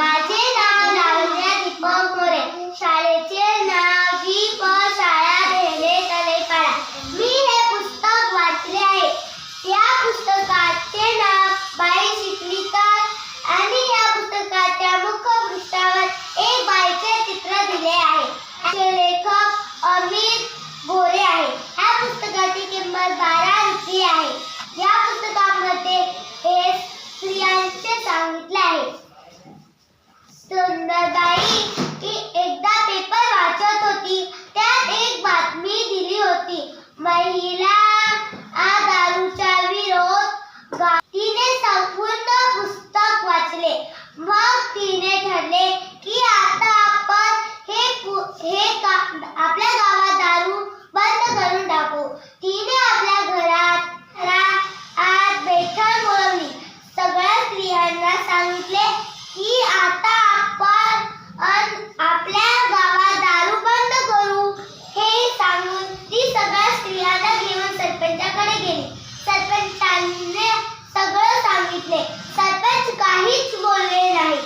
Magic. Sundarbai की एकदा paper वाचत होती. त्यात एक बातमी दिली होती. महिला आ दारूचा विरोध. तिने संपूर्ण पुस्तक वाचले. मग तिने ठरले की आता आपण हे हे आपल्या गावात दारू बंद करून टाकू. तिने आपल्या घरात आज बैठक बोलवली सगळ्या स्त्रियांना सांगितले की आता त्यांनी सगळं सांगितले. सरपंच काहीच बोलले नाही.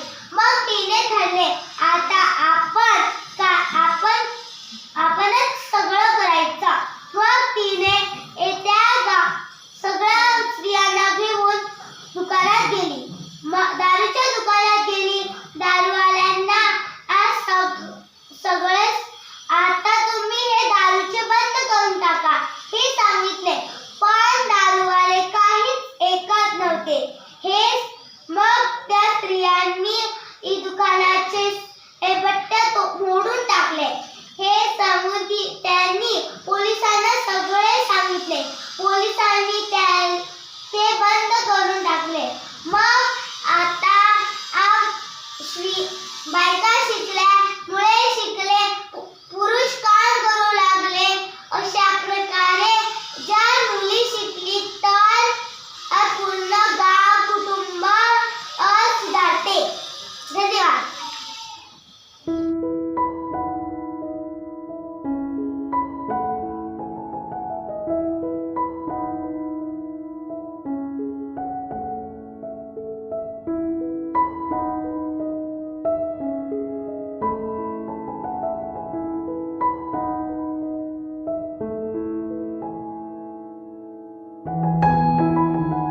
बायका शिकल्यामुळे शिकले. पुरुष